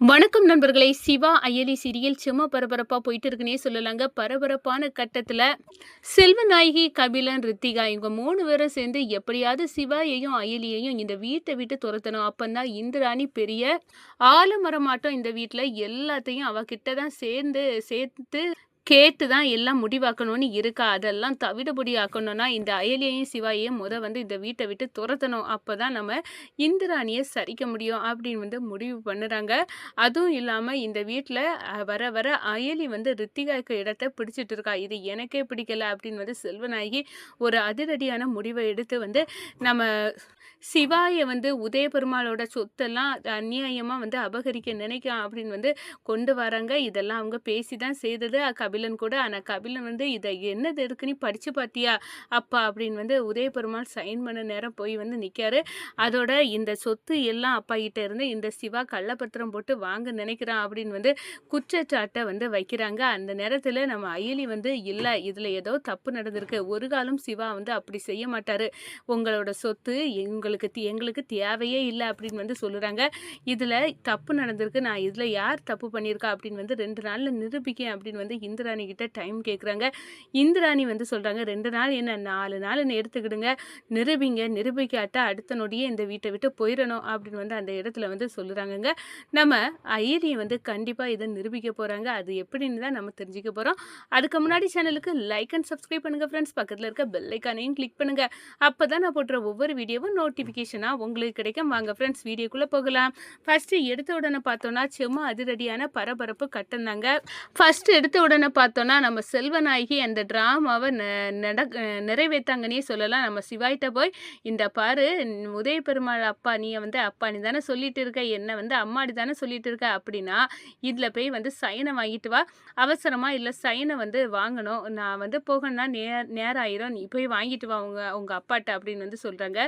வணக்கம் நண்பர்களே. சிவா அயலி சீரியல் சும்மா பரபரப்பாக போயிட்டு இருக்குன்னே சொல்லலாங்க. பரபரப்பான கட்டத்தில் செல்வநாயகி கபிலன் ரித்திகா இவங்க மூணு பேரும் சேர்ந்து எப்படியாவது சிவாயையும் அயலியையும் இந்த வீட்டை விட்டு துரத்தணும். அப்பந்தான் இந்திராணி பெரிய ஆலமரமாட்டம் இந்த வீட்டில் எல்லாத்தையும் அவகிட்ட தான் சேர்ந்து சேர்த்து கேட்டு தான் எல்லாம் முடிவாக்கணும்னு இருக்கா? அதெல்லாம் தவிடுபடி ஆக்கணும்னா இந்த அயலியையும் சிவாயையும் முத வந்து இந்த வீட்டை விட்டு துரத்தணும். அப்போ தான் நம்ம இந்திராணியை சரிக்க முடியும் அப்படின்னு வந்து முடிவு பண்ணுறாங்க. அதுவும் இல்லாமல் இந்த வீட்டில் வர வர அயலி வந்து ரித்திகாக்கு இடத்த பிடிச்சிட்டு இருக்கா. இது எனக்கே பிடிக்கல அப்படின்னு வந்து செல்வநாயகி ஒரு அதிரடியான முடிவை எடுத்து வந்து நம்ம சிவாயை வந்து உதயபெருமாளோட சொத்தெல்லாம் அநியாயமாக வந்து அபகரிக்க நினைக்கலாம் அப்படின்னு வந்து கொண்டு வராங்க. இதெல்லாம் அவங்க பேசி தான் செய்தது கபிலன் கூட. ஆனால் கபிலன் வந்து இதை என்னது எதுக்குன்னு படித்து பார்த்தியா அப்பா அப்படின்னு வந்து உதயபெருமாள் சைன் பண்ண நேரம் போய் வந்து நிற்காரு அதோட இந்த சொத்து எல்லாம் அப்பா கிட்ட இருந்து இந்த சிவா கள்ளப்பத்திரம் போட்டு வாங்க நினைக்கிறான் அப்படின்னு வந்து குற்றச்சாட்டை வந்து வைக்கிறாங்க. அந்த நேரத்தில் நம்ம அயலி வந்து இல்லை இதில் ஏதோ தப்பு நடந்திருக்கு. ஒரு காலம் சிவா வந்து அப்படி செய்ய மாட்டார். உங்களோட சொத்து உங்களுக்கு எங்களுக்கு தேவையே இல்லை அப்படின்னு வந்து சொல்லுறாங்க. இதில் தப்பு நடந்திருக்கு. நான் இதில் யார் தப்பு பண்ணியிருக்கா? அப்படின்னு வந்து ரெண்டு நாளில் நிரூபிக்கேன் அப்படின்னு வந்து இந்திராணி கிட்ட டைம் கேட்குறாங்க இந்திராணி வந்து சொல்கிறாங்க ரெண்டு நாள் என்ன நாலு நாள்னு எடுத்துக்கிடுங்க. நிரூபிங்க நிரூபிக்காட்டா அடுத்த நொடியே இந்த வீட்டை விட்டு போயிடணும். அப்படின்னு வந்து அந்த இடத்துல வந்து சொல்லுறாங்கங்க நம்ம ஐரி வந்து கண்டிப்பாக இதை நிரூபிக்க போகிறாங்க அது எப்படின்னு தான் நம்ம தெரிஞ்சுக்க போகிறோம் அதுக்கு முன்னாடி சேனலுக்கு லைக் அண்ட் சப்ஸ்கிரைப் பண்ணுங்கள் ஃப்ரெண்ட்ஸ் பக்கத்தில் இருக்க பெல்லைக்கானையும் கிளிக் பண்ணுங்கள் அப்போ தான் நான் போடுற ஒவ்வொரு வீடியோவும் நோட்டிஃபிகேஷனாக உங்களுக்கு கிடைக்கும். வாங்க ஃப்ரெண்ட்ஸ் வீடியோக்குள்ளே போகலாம். ஃபஸ்ட்டு எடுத்த உடனே பார்த்தோன்னா செம்ம அதிரடியான பரபரப்பு கட்டந்தாங்க ஃபஸ்ட்டு எடுத்த உடனே பார்த்தோன்னா நம்ம செல்வநாயகி அந்த ட்ராமாவை நட நிறைவேற்றாங்கன்னே சொல்லலாம். நம்ம சிவாய்கிட்ட போய் இந்த பாரு உதய பெருமாள் அப்பா நீ வந்து அப்பா நீ தானே சொல்லிட்டு இருக்க என்ன வந்து அம்மாடி தானே சொல்லிட்டு இருக்க அப்படின்னா இதில் போய் வந்து சைனை வாங்கிட்டு வா. அவசரமாக இல்லை சைனை வந்து வாங்கணும். நான் வந்து போகணும்னா நே நேரம் ஆயிரும் நீ போய் வாங்கிட்டு வா உங்கள் உங்கள் அப்பாட்ட அப்படின்னு வந்து சொல்கிறாங்க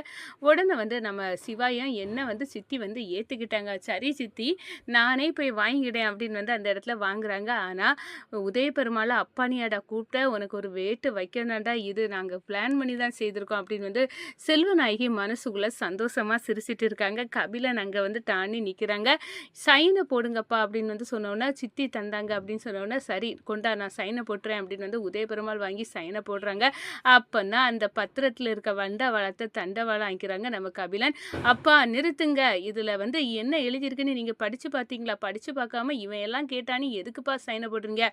உடனே வந்து நம்ம சிவாயம் என்ன வந்து சித்தி வந்து ஏற்றுக்கிட்டாங்க சரி சித்தி நானே போய் வாங்கிக்கிட்டேன் அப்படின்னு வந்து அந்த இடத்துல வாங்குறாங்க. ஆனால் உதய பெருமாளை அப்பானியாடா கூப்பிட்ட உனக்கு ஒரு வேட்டு வைக்கணும்டா இது நாங்கள் பிளான் பண்ணி தான் செய்திருக்கோம் அப்படின்னு வந்து செல்வநாயகி மனசுக்குள்ளே சந்தோஷமாக சிரிச்சிட்டு இருக்காங்க. கபிலன் அங்கே வந்து தாண்டி நிற்கிறாங்க சைனை போடுங்கப்பா அப்படின்னு வந்து சொன்னோன்னா சித்தி தந்தாங்க அப்படின்னு சொன்னோன்னா சரி கொண்டா நான் சைனை போட்டுறேன் அப்படின்னு வந்து உதய பெருமாள் வாங்கி சைனை போடுறாங்க. அப்போன்னா அந்த பத்திரத்தில் இருக்க வண்ட வளத்தை தண்டவாளம் வாங்கிக்கிறாங்க நம்ம கபிலன். அப்பா நிறுத்துங்க. இதில் வந்து என்ன எழுதியிருக்குன்னு நீங்கள் படித்து பார்த்தீங்களா? படித்து பார்க்காம இவன் எல்லாம் கேட்டானே எதுக்குப்பா சைனை போடுறீங்க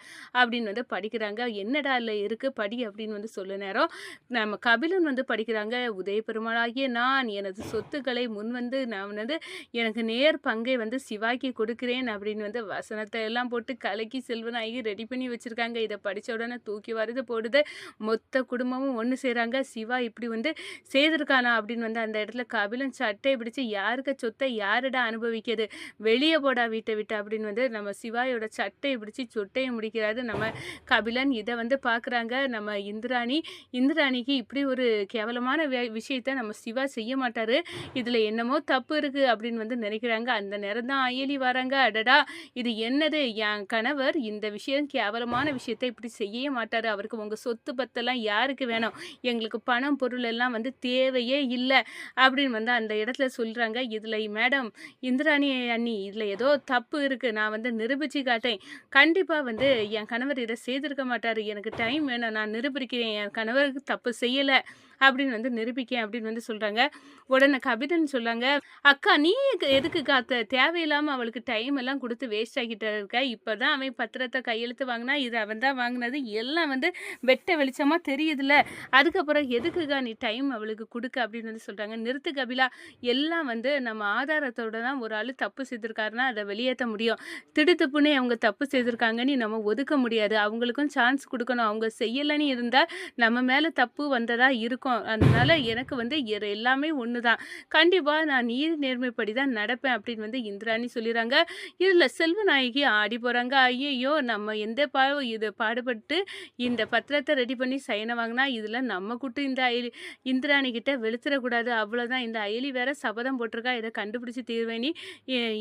அப்படின்னு வந்து படிக்கிறாங்க. என்னடா இல்லை இருக்குது படி அப்படின்னு வந்து சொல்ல நேரம். நம்ம கபிலன் வந்து படிக்கிறாங்க உதய பெருமாளாகிய நான் எனது சொத்துக்களை முன் வந்து நான் வந்து எனக்கு நேர் பங்கை வந்து சிவாக்கி கொடுக்கிறேன் அப்படின்னு வந்து வசனத்தை எல்லாம் போட்டு கலக்கி செல்வனாகி ரெடி பண்ணி வச்சுருக்காங்க. இதை படித்த உடனே தூக்கி வருது போடுது. மொத்த குடும்பமும் ஒன்று செய்கிறாங்க சிவா இப்படி வந்து செய்திருக்கானா அப்படின்னு வந்து அந்த இடத்துல கபிலன் சட்டையை பிடிச்சி யாருக்கு சொத்தை? யாரிடா அனுபவிக்கிறது? வெளியே போடா வீட்டை விட்டு அப்படின்னு வந்து நம்ம சிவாயோட சட்டையை பிடிச்சி சொட்டையை முடிக்கிறாரு. நம்ம கபிலன் இதை வந்து பார்க்குறாங்க. நம்ம இந்திராணி இந்திராணிக்கு இப்படி ஒரு கேவலமான வே- விஷயத்த நம்ம சிவா செய்ய மாட்டார். இதில் என்னமோ தப்பு இருக்குது அப்படின்னு வந்து நினைக்கிறாங்க. அந்த நேரம் தான் அயலி வராங்க. அடடா இது என்னது? என் கணவர் இந்த விஷயம் கேவலமான விஷயத்தை இப்படி செய்யவே மாட்டார். அவருக்கு உங்கள் சொத்து பத்தெல்லாம் யாருக்கு வேணும்? எங்களுக்கு பணம் பொருள் எல்லாம் வந்து தேவையே இல்லை அப்படின்னு வந்து அந்த இடத்துல சொல்கிறாங்க இதில் மேடம் இந்திராணி அண்ணி இதில் ஏதோ தப்பு இருக்குது நான் வந்து நிரூபித்து காட்டேன் கண்டிப்பாக வந்து என் கணவர் இதை செய்திருக்க மாட்டார். எனக்கு டைம் வேணும் நான் நிரூபிக்கிறேன். என் கணவருக்கு தப்பு செய்யலை. அப்படின்னு வந்து நிரூபிக்கேன் அப்படின்னு வந்து சொல்கிறாங்க உடனே கபிதன் சொல்கிறாங்க அக்கா நீ எதுக்கு- காத்த தேவையில்லாமல் அவளுக்கு டைம் எல்லாம் கொடுத்து வேஸ்ட் ஆகிட்டு இருக்க? இப்போ தான் அவன் பத்திரத்தை கையெழுத்து வாங்கினா இது அவன் தான் வாங்கினது. எல்லாம் வந்து வெட்ட வெளிச்சமாக தெரியுதுல்ல அதுக்கப்புறம் எதுக்குக்கா நீ டைம் அவளுக்கு கொடுக்க? அப்படின்னு வந்து சொல்கிறாங்க நிறுத்து கபிலா எல்லாம் வந்து நம்ம ஆதாரத்தோட தான் ஒரு ஆள் தப்பு செய்திருக்காருன்னா அதை வெளியேற்ற முடியும். திடுத்துப்புனே அவங்க தப்பு செய்திருக்காங்கன்னு நம்ம ஒதுக்க முடியாது. அவங்களுக்கும் சான்ஸ் கொடுக்கணும். அவங்க செய்யலைன்னு இருந்தால் நம்ம மேலே தப்பு வந்ததாக இருக்கும். அதனால எனக்கு வந்து எ- எல்லாமே ஒன்று தான் கண்டிப்பாக நான் நீர் நேர்மைப்படி தான் நடப்பேன் அப்படின்னு வந்து இந்திராணி சொல்லிடுறாங்க இதில் செல்வநாயகி ஆடி போகிறாங்க ஐயையோ நம்ம எந்த பா இது பாடுபட்டு இந்த பத்திரத்தை ரெடி பண்ணி சைனை வாங்கினா இதில் நம்ம கூட்டு இந்த அயலி இந்திராணி கிட்ட வெளுத்துடக்கூடாது அவ்வளோதான் இந்த அயலி வேற சபதம் போட்டிருக்கா. இதை கண்டுபிடிச்சி தீர்வேணி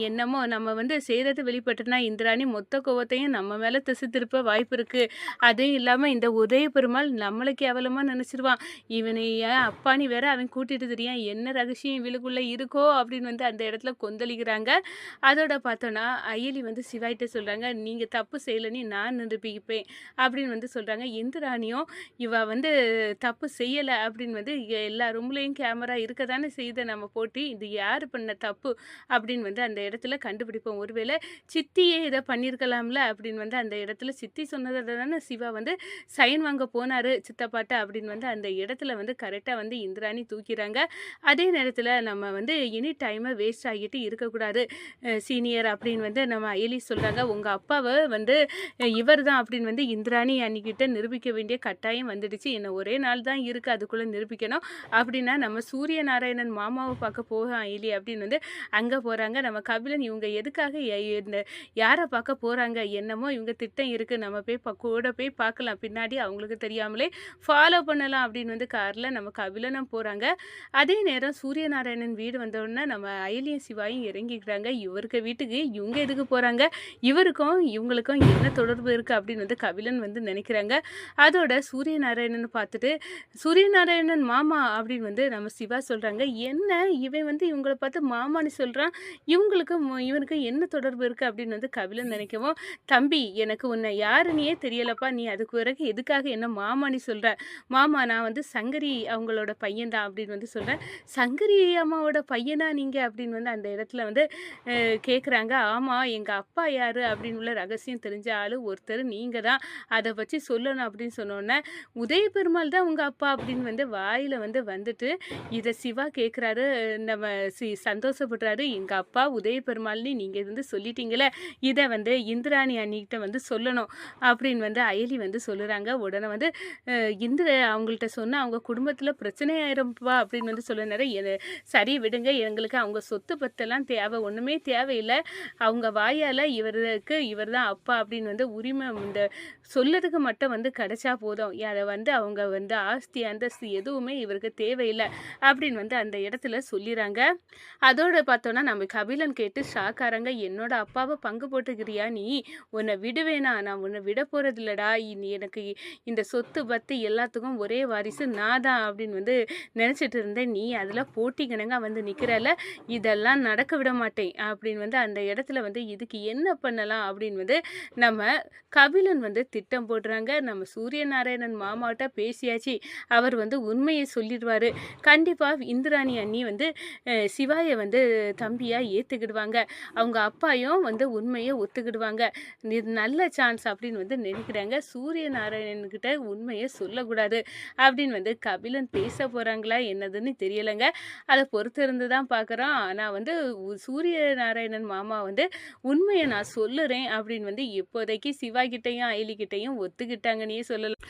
என்னமோ நம்ம வந்து செய்கிறது வெளிப்பட்டுனா இந்திராணி மொத்த கோவத்தையும் நம்ம மேலே திசை திருப்ப வாய்ப்பு இருக்குது அதுவும் இல்லாமல் இந்த உதய பெருமாள் நம்மளை கேவலமாக நினச்சிருவான். இவன் ஏன் அப்பான்னு வேற அவன் கூட்டிட்டு தெரியும் என்ன ரகசியம் இவளுக்குள்ள இருக்கோ அப்படின்னு வந்து அந்த இடத்துல கொந்தளிக்கிறாங்க. அதோட பார்த்தோன்னா, அயலி வந்து சிவாயிட்ட சொல்றாங்க, "நீங்க தப்பு செய்யலன்னு நான் நிரூபிப்பேன்." அப்படின்னு வந்து சொல்றாங்க. இந்திராணியும், "இவ வந்து தப்பு செய்யல." அப்படின்னு வந்து எல்லா ரூம்லயும் கேமரா இருக்க தானே செய்த நம்ம போட்டி இது யார் பண்ண தப்பு அப்படின்னு வந்து அந்த இடத்துல கண்டுபிடிப்போம். ஒருவேளை சித்தியே இதை பண்ணியிருக்கலாம்ல அப்படின்னு வந்து அந்த இடத்துல சித்தி சொன்னதை தானே சிவா வந்து சைன் வாங்க போனாரு சித்தப்பாட்ட அப்படின்னு வந்து அந்த இடத்துல வந்து வந்து கரெக்டாக வந்து இந்திராணி தூக்கிறாங்க. அதே நேரத்தில் நம்ம வந்து எனி டைமை வேஸ்ட் ஆகிட்டு இருக்கக்கூடாது சீனியர் அப்படின்னு வந்து நம்ம அயலி சொல்கிறாங்க உங்கள் அப்பாவை வந்து இவர் தான்" அப்படின்னு வந்து இந்திராணி அன்னிக்கிட்ட நிரூபிக்க வேண்டிய கட்டாயம் வந்துடுச்சு. என்ன ஒரே நாள் தான் இருக்குது அதுக்குள்ளே நிரூபிக்கணும். அப்படின்னா நம்ம சூரிய நாராயணன் மாமாவை பார்க்க போகும் அயலி அப்படின்னு வந்து அங்கே போகிறாங்க நம்ம கபிலன் இவங்க எதுக்காக இந்த யாரை பார்க்க போகிறாங்க என்னமோ இவங்க திட்டம் இருக்குது நம்ம போய் கூட போய் பார்க்கலாம். பின்னாடி அவங்களுக்கு தெரியாமலே ஃபாலோ பண்ணலாம் அப்படின்னு வந்து கார் நம்ம அபிலனம் போகிறாங்க அதே நேரம் சூரியநாராயணன் வீடு வந்தோடனே நம்ம அயலியும் சிவாயும் இறங்கிக்கிறாங்க. இவருக்கு வீட்டுக்கு இவங்க எதுக்கு போகிறாங்க இவருக்கும் இவங்களுக்கும் என்ன தொடர்பு இருக்கு? அப்படின்னு வந்து கபிலன் வந்து நினைக்கிறாங்க. அதோட சூரியநாராயணன் பார்த்துட்டு, "சூரியநாராயணன் மாமா" அப்படின்னு வந்து நம்ம சிவா சொல்கிறாங்க "என்ன இவன் வந்து இவங்களை பார்த்து மாமான்னு சொல்கிறான் இவங்களுக்கும் இவனுக்கு என்ன தொடர்பு இருக்கு?" அப்படின்னு வந்து கபிலன் நினைக்கவும், "தம்பி எனக்கு உன்னை யாருன்னே தெரியலப்பா. நீ அதுக்கு பிறகு எதுக்காக என்ன மாமான்னு சொல்கிற "மாமா நான் வந்து சங்கரி அவங்களோட பையன் தான்" அப்படின்னு வந்து சொல்கிறேன் "சங்கரி அம்மாவோட பையனா நீங்கள் அப்படின்னு வந்து அந்த இடத்துல வந்து கேட்குறாங்க. ஆமாம் எங்கள் அப்பா யார் அப்படின்னு உள்ள ரகசியம் தெரிஞ்ச ஆள் ஒருத்தர் நீங்கள் தான். அதை பற்றி சொல்லணும் அப்படின்னு சொன்னோன்னே "உதய பெருமாள் தான் உங்கள் அப்பா" அப்படின்னு வந்து வாயில் வந்து வந்துட்டு, இதை சிவா கேட்குறாரு. நம்ம சி சந்தோஷப்படுறாரு. எங்கள் அப்பா உதய பெருமாள்னு நீங்கள் வந்து சொல்லிட்டீங்களே, இதை வந்து இந்திராணி அண்ணிகிட்ட வந்து சொல்லணும்." அப்படின்னு வந்து அயலி வந்து சொல்லுறாங்க. உடனே வந்து இந்திர அவங்கள்ட்ட சொன்னா அவங்க குடும்பத்தில் பிரச்சனை ஆயிரும்ப்பா அப்படின்னு வந்து சொல்ல நேரம், "சரி விடுங்க. எங்களுக்கு அவங்க சொத்து பத்தெல்லாம் தேவை ஒன்றுமே தேவையில்லை அவங்க வாயால் இவருக்கு இவர் தான் அப்பா அப்படின்னு வந்து உரிமை இந்த சொல்லதுக்கு மட்டும் வந்து கிடைச்சா போதும். அதை வந்து அவங்க வந்து ஆஸ்தி, அந்தஸ்து எதுவுமே இவருக்கு தேவையில்லை அப்படின்னு வந்து அந்த இடத்துல சொல்லிடுறாங்க அதோடு பார்த்தோன்னா நம்ம கபிலன் கேட்டு ஷாக்காரங்க "என்னோட அப்பாவை பங்கு போட்டுக்கிறியா நீ? உன்னை விடுவேனா? நான் உன்னை விட போகிறதில்லடா இனி எனக்கு இந்த சொத்து பத்து எல்லாத்துக்கும் ஒரே வாரிசு நான் தான்." அப்படின்னு வந்து நினச்சிட்டு இருந்தேன். "நீ அதில் போட்டிக்கிணங்கா வந்து நிற்கிறல இதெல்லாம் நடக்க விட மாட்டேன்." அப்படின்னு வந்து அந்த இடத்துல வந்து இதுக்கு என்ன பண்ணலாம்? அப்படின்னு வந்து நம்ம கபிலன் வந்து திட்டம் போடுறாங்க. நம்ம சூரிய நாராயணன் மாமாட்ட பேசியாச்சு. அவர் வந்து உண்மையை சொல்லிடுவார் கண்டிப்பாக இந்திராணி அண்ணி வந்து சிவாயை வந்து தம்பியாக ஏற்றுக்கிடுவாங்க அவங்க அப்பாயும் வந்து உண்மையை ஒத்துக்கிடுவாங்க. இது நல்ல சான்ஸ் அப்படின்னு வந்து நினைக்கிறாங்க. சூரிய நாராயணன்கிட்ட உண்மையை சொல்லக்கூடாது அப்படின்னு வந்து கபிலன் பேச போகிறாங்களா என்னதுன்னு தெரியலைங்க அதை பொறுத்து இருந்து தான் பார்க்குறோம். ஆனால் வந்து சூரிய நாராயணன் மாமா வந்து உண்மையை நான் சொல்லுறேன் அப்படின்னு வந்து இப்போதைக்கு சிவா கிட்டையும் அயலிக்கிட்டையும் ஒத்துக்கிட்டாங்கன்னே சொல்லலாம்.